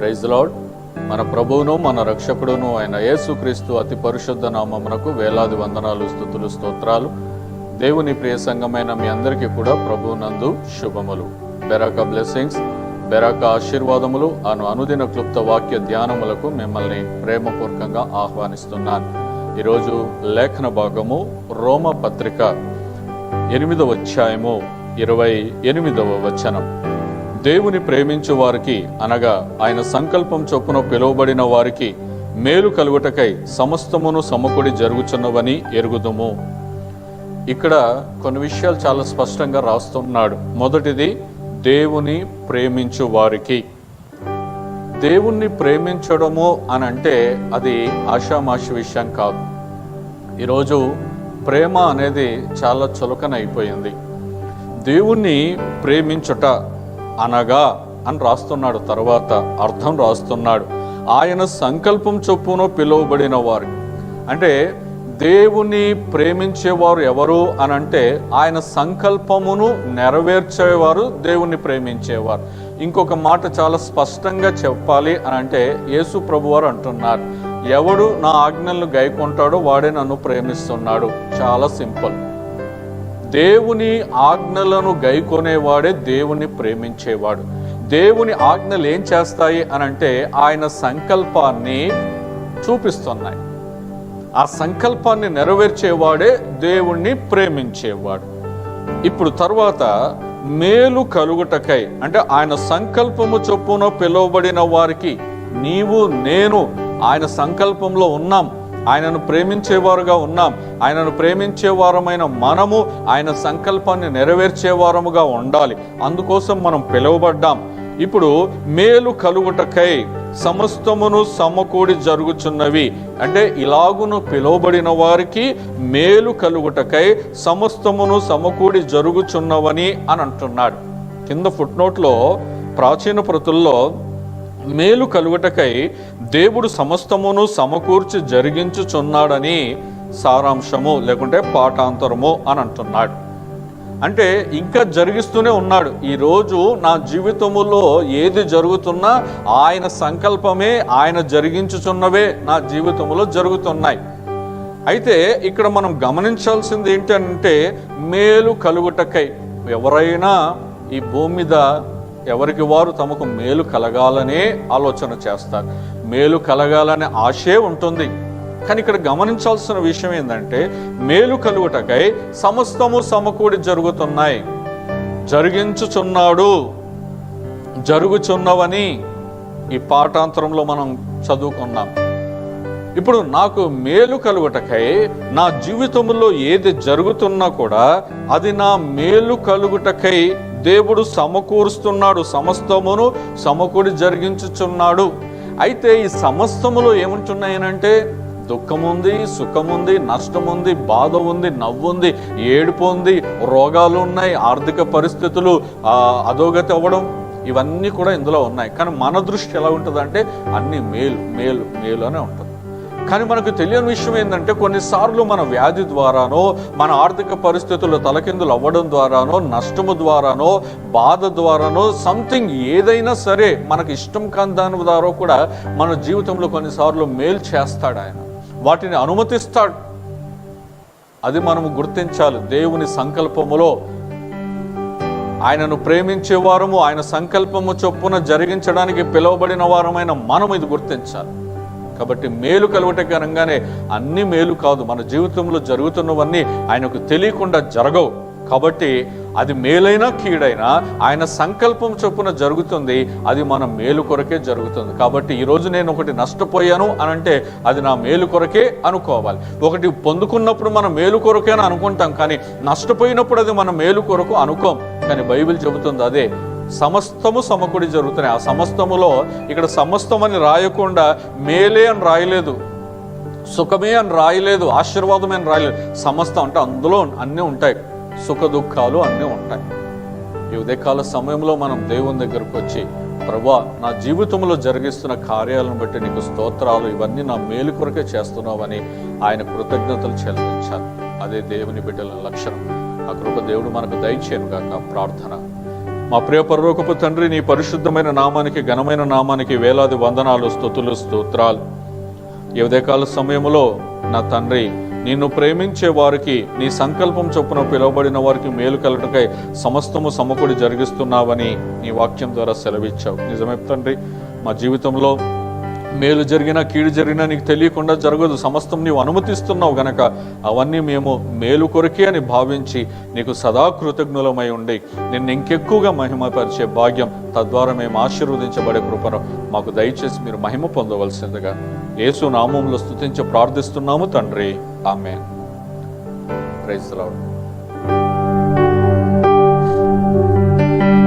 Praise lord మన ప్రభువును మన రక్షకుడును ఆయన యేసుక్రీస్తు అతి పరిశుద్ధ నామమునకు వేలాది వందనాలు స్థుతులు స్తోత్రాలు. దేవుని ప్రియ సంఘమైన మీ అందరికీ కూడా ప్రభువునందు శుభములు. బెరాక బ్లెస్సింగ్స్ బెరాక ఆశీర్వాదములు అను అనుదిన క్లుప్త వాక్య ధ్యానములకు మిమ్మల్ని ప్రేమపూర్వకంగా ఆహ్వానిస్తున్నాను. ఈరోజు లేఖన భాగము రోమ పత్రిక ఎనిమిదవ అధ్యాయము ఇరవై ఎనిమిదవ వచనం. దేవుని ప్రేమించు వారికి అనగా ఆయన సంకల్పం చొప్పున పిలువబడిన వారికి మేలు కలుగుటకై సమస్తమును సమకుడి జరుగుచున్నవని ఎరుగుదుము. ఇక్కడ కొన్ని విషయాలు చాలా స్పష్టంగా రాస్తున్నాడు. మొదటిది దేవుని ప్రేమించు వారికి. దేవుణ్ణి ప్రేమించడము అని అంటే అది ఆషామాషి విషయం కాదు. ఈరోజు ప్రేమ అనేది చాలా చులకన అయిపోయింది దేవుణ్ణి ప్రేమించుట అనగా అని రాస్తున్నాడు. తర్వాత అర్థం రాస్తున్నాడు. ఆయన సంకల్పం చొప్పున పిలువబడిన వారు. అంటే దేవుని ప్రేమించేవారు ఎవరు అని అంటే ఆయన సంకల్పమును నెరవేర్చేవారు దేవుణ్ణి ప్రేమించేవారు. ఇంకొక మాట చాలా స్పష్టంగా చెప్పాలి అని అంటే యేసు ప్రభువారు అంటున్నారు. ఎవడు నా ఆజ్ఞలను గైకొంటాడో వాడే నన్ను ప్రేమిస్తున్నాడు. చాలా సింపుల్. దేవుని ఆజ్ఞలను గైకొనేవాడే దేవుని ప్రేమించేవాడు. దేవుని ఆజ్ఞలు ఏం చేస్తాయి అని అంటే ఆయన సంకల్పాన్ని చూపిస్తున్నాయి. ఆ సంకల్పాన్ని నెరవేర్చేవాడే దేవుణ్ణి ప్రేమించేవాడు. ఇప్పుడు తర్వాత మేలు కలుగుటకై అంటే ఆయన సంకల్పము చొప్పున పిలువబడిన వారికి నీవు నేను ఆయన సంకల్పంలో ఉన్నాం. ఆయనను ప్రేమించేవారుగా ఉన్నాం. ఆయనను ప్రేమించేవారమైన మనము ఆయన సంకల్పాన్ని నెరవేర్చేవారముగా ఉండాలి. అందుకోసం మనం పిలువబడ్డాం. ఇప్పుడు మేలు కలుగుటకై సమస్తమును సమకూడి జరుగుచున్నవి. అంటే ఇలాగును పిలువబడిన వారికి మేలు కలుగుటకై సమస్తమును సమకూడి జరుగుచున్నవని అని అంటున్నాడు. కింద ఫుట్నోట్లో ప్రాచీన ప్రతుల్లో మేలు కలుగుటకై దేవుడు సమస్తమును సమకూర్చి జరిగించుచున్నాడని సారాంశము లేకుంటే పాఠాంతరము అని అంటున్నాడు. అంటే ఇంకా జరిగిస్తూనే ఉన్నాడు. ఈరోజు నా జీవితములో ఏది జరుగుతున్నా ఆయన సంకల్పమే ఆయన జరిగించుచున్నవే నా జీవితంలో జరుగుతున్నాయి. అయితే ఇక్కడ మనం గమనించాల్సింది ఏంటంటే మేలు కలుగుటకై ఎవరైనా ఈ భూమి మీద ఎవరికి వారు తమకు మేలు కలగాలనే ఆలోచన చేస్తారు. మేలు కలగాలనే ఆశే ఉంటుంది. కానీ ఇక్కడ గమనించాల్సిన విషయం ఏంటంటే మేలు కలుగుటకై సమస్తము సమకూడి జరుగుతున్నాయి. జరిగించుచున్నాడు జరుగుచున్నవని ఈ పాఠాంతరంలో మనం చదువుకున్నాం. ఇప్పుడు నాకు మేలు కలుగుటకై నా జీవితంలో ఏది జరుగుతున్నా కూడా అది నా మేలు కలుగుటకై దేవుడు సమకూరుస్తున్నాడు సమస్తమును సమకూడి జరిగించుచున్నాడు. అయితే ఈ సమస్తములో ఏముంటున్నాయనంటే దుఃఖం ఉంది సుఖం ఉంది నష్టం ఉంది బాధ ఉంది నవ్వు ఉంది ఏడుపు ఉంది రోగాలు ఉన్నాయి ఆర్థిక పరిస్థితులు అధోగతి అవ్వడం ఇవన్నీ కూడా ఇందులో ఉన్నాయి. కానీ మన దృష్టి ఎలా ఉంటుందంటే అన్ని మేలు మేలు మేలు అనే ఉంటుంది. కానీ మనకు తెలియని విషయం ఏంటంటే కొన్నిసార్లు మన వ్యాధి ద్వారానో మన ఆర్థిక పరిస్థితులు తలకిందులు అవ్వడం ద్వారానో నష్టము ద్వారానో బాధ ద్వారానో సంథింగ్ ఏదైనా సరే మనకు ఇష్టం కాని దాని ద్వారా కూడా మన జీవితంలో కొన్నిసార్లు మేలు చేస్తాడు ఆయన. వాటిని అనుమతిస్తాడు. అది మనము గుర్తించాలి. దేవుని సంకల్పములో ఆయనను ప్రేమించే వారము ఆయన సంకల్పము చొప్పున జరిగించడానికి పిలువబడిన వారమైన మనం ఇది గుర్తించాలి. కాబట్టి మేలు కలుగుటకి అనగానే అన్ని మేలు కాదు. మన జీవితంలో జరుగుతున్నవన్నీ ఆయనకు తెలియకుండా జరగవు. కాబట్టి అది మేలైనా కీడైనా ఆయన సంకల్పం చొప్పున జరుగుతుంది. అది మన మేలు కొరకే జరుగుతుంది. కాబట్టి ఈరోజు నేను ఒకటి నష్టపోయాను అని అంటే అది నా మేలు కొరకే అనుకోవాలి. ఒకటి పొందుకున్నప్పుడు మనం మేలు కొరకే అని అనుకుంటాం కానీ నష్టపోయినప్పుడు అది మన మేలు కొరకు అనుకోం. కానీ బైబిల్ చెబుతుంది అదే సమస్తము సమకూడి జరుగుతున్నాయి. ఆ సమస్తములో ఇక్కడ సమస్తం అని రాయకుండా మేలే అని రాయలేదు. సుఖమే అని రాయలేదు. ఆశీర్వాదమే అని రాయలేదు. సమస్తం అంటే అందులో అన్నీ ఉంటాయి. సుఖ దుఃఖాలు అన్నీ ఉంటాయి. ఈ ఉదయకాల సమయంలో మనం దేవుని దగ్గరకు వచ్చి ప్రభా నా జీవితంలో జరిగిస్తున్న కార్యాలను బట్టి నీకు స్తోత్రాలు ఇవన్నీ నా మేలు కొరకే చేస్తున్నావని ఆయన కృతజ్ఞతలు చెల్లించాను. అదే దేవుని బిడ్డల లక్షణం. ఆ కృప దేవుడు మనకు దయచేయను కాక ప్రార్థన. మా ప్రియ పరలోకపు తండ్రి నీ పరిశుద్ధమైన నామానికి ఘనమైన నామానికి వేలాది వందనాలు స్థుతులు స్తోత్రాలు. ఈ ఉదయకాల సమయంలో నా తండ్రి నిన్ను ప్రేమించే వారికి నీ సంకల్పం చొప్పున పిలువబడిన వారికి మేలు కలటకై సమస్తము సమకూడి జరిగిస్తున్నావని నీ వాక్యం ద్వారా సెలవిచ్చావు. నిజమే తండ్రి మా జీవితంలో మేలు జరిగినా కీడు జరిగినా నీకు తెలియకుండా జరగదు. సమస్తం నీవు అనుమతిస్తున్నావు గనక అవన్నీ మేము మేలు కొరకే అని భావించి నీకు సదా కృతజ్ఞులమై ఉండి నిన్ను ఇంకెక్కువగా మహిమపరిచే భాగ్యం తద్వారా మేము ఆశీర్వదించబడే కృపను మాకు దయచేసి మీరు మహిమ పొందవలసిందిగా యేసు నామంలో స్థుతించి ప్రార్థిస్తున్నాము తండ్రి. ఆమె ప్రైజ్ లార్డ్.